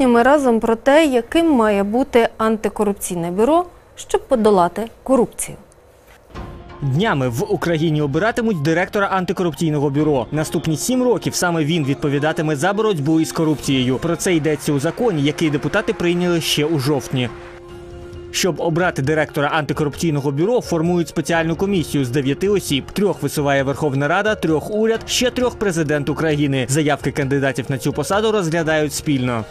Ми разом про те, яким має бути антикорупційне бюро, щоб подолати корупцію. Днями в Україні обиратимуть директора антикорупційного бюро. Наступні сім років саме він відповідатиме за боротьбу із корупцією. Про це йдеться у законі, який депутати прийняли ще у жовтні. Щоб обрати директора антикорупційного бюро, формують спеціальну комісію з дев'яти осіб. Трьох висуває Верховна Рада, трьох уряд, ще трьох президент України. Заявки кандидатів на цю посаду розглядають спільно.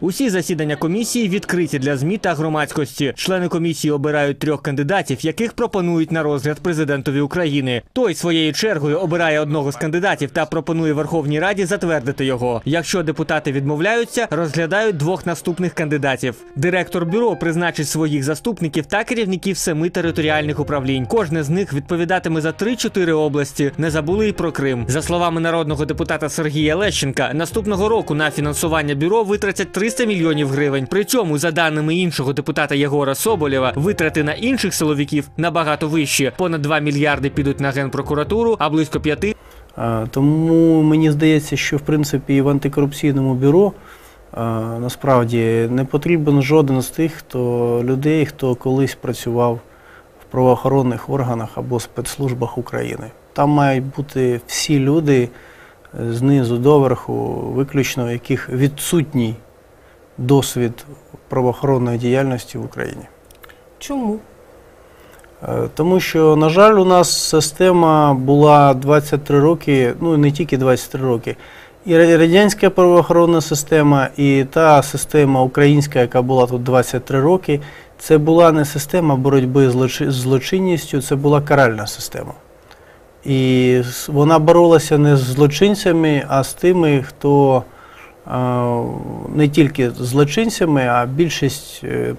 Усі засідання комісії відкриті для ЗМІ та громадськості. Члени комісії обирають трьох кандидатів, яких пропонують на розгляд президентові України. Той своєю чергою обирає одного з кандидатів та пропонує Верховній Раді затвердити його. Якщо депутати відмовляються, розглядають двох наступних кандидатів. Директор бюро призначить своїх заступників та керівників семи територіальних управлінь. Кожне з них відповідатиме за 3-4 області. Не забули і про Крим. За словами народного депутата Сергія Лещенка, наступного року на фінансування бюро витратять 300 мільйонів гривень. Причому, за даними іншого депутата Єгора Соболєва, витрати на інших силовиків набагато вищі. Понад 2 мільярди підуть на генпрокуратуру, а близько 5 Е, Тому мені здається, що в принципі в антикорупційному бюро насправді не потрібен жоден з тих, хто людей, хто колись працював в правоохоронних органах або спецслужбах України. Там мають бути всі люди е, знизу до верху, виключно яких відсутній досвід правоохоронної діяльності в Україні. Чому? Е, Тому що, на жаль, у нас система була 23 роки, ну не тільки 23 роки. І радянська правоохоронна система, і та система українська, яка була тут 23 роки, це була не система боротьби з злочинністю, це була каральна система. І вона боролася не з злочинцями, а з тими, хто не тільки злочинцями, а більшість, е,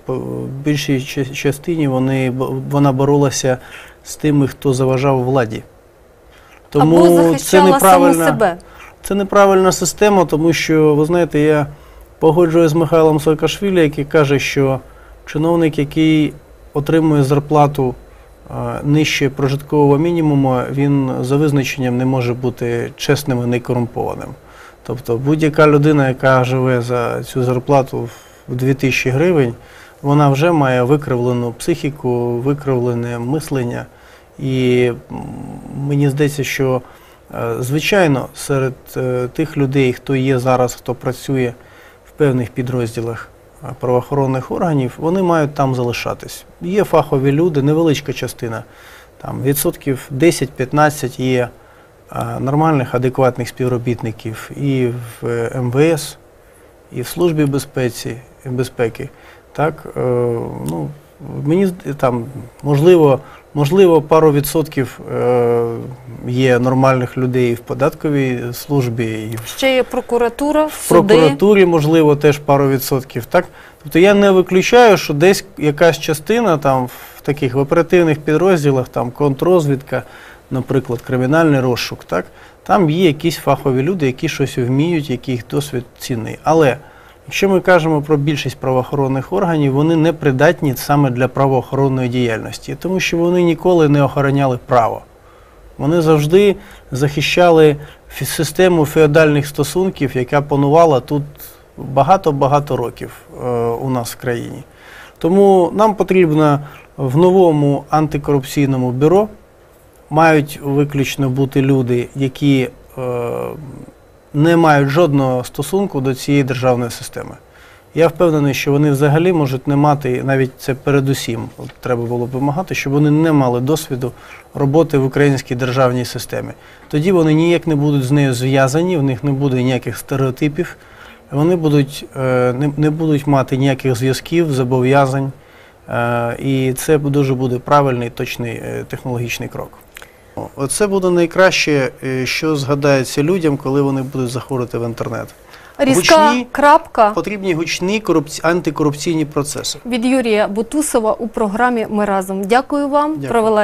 більшій частині вони, вона боролася з тими, хто заважав владі. Або захищала саму себе. Це неправильна система, тому що, ви знаєте, я погоджуюсь з Михайлом Саакашвілі, який каже, що чиновник, який отримує зарплату е, нижче прожиткового мінімуму, він за визначенням не може бути чесним і некорумпованим. Тобто будь-яка людина, яка живе за цю зарплату в 2000 гривень, вона вже має викривлену психіку, викривлене мислення. І мені здається, що е, звичайно серед е, тих людей, хто є зараз, хто працює в певних підрозділах е, правоохоронних органів, вони мають там залишатись. Є фахові люди, невеличка частина, там відсотків 10-15 є нормальних, адекватних співробітників і в е, МВС, і в Службі безпеці, безпеки. Так, е, ну, мені там, можливо, можливо, пару відсотків е, є нормальних людей в податковій службі, і Ще є прокуратура, в суди. прокуратурі, можливо, теж пару відсотків. Так? Тобто я не виключаю, що десь якась частина там в таких в оперативних підрозділах, там контррозвідка, наприклад, кримінальний розшук, так? там є якісь фахові люди, які щось вміють, яких досвід цінний. Але якщо ми кажемо про більшість правоохоронних органів, вони не придатні саме для правоохоронної діяльності, тому що вони ніколи не охороняли право. Вони завжди захищали систему феодальних стосунків, яка панувала тут багато-багато років е, у нас в країні. Тому нам потрібно в новому антикорупційному бюро мають виключно бути люди, які е, не мають жодного стосунку до цієї державної системи. Я впевнений, що вони взагалі можуть не мати, навіть це передусім от треба було б вимагати, щоб вони не мали досвіду роботи в українській державній системі. Тоді вони ніяк не будуть з нею зв'язані, в них не буде ніяких стереотипів, вони будуть, е, не, не будуть мати ніяких зв'язків, зобов'язань. Е, І це дуже буде правильний, точний технологічний крок. Оце буде найкраще, е, що згадається людям, коли вони будуть заходити в інтернет. Різка Гучні. крапка Потрібні гучні корупці... антикорупційні процеси. від Юрія Бутусова у програмі Ми разом. Дякую вам. Дякую. Провела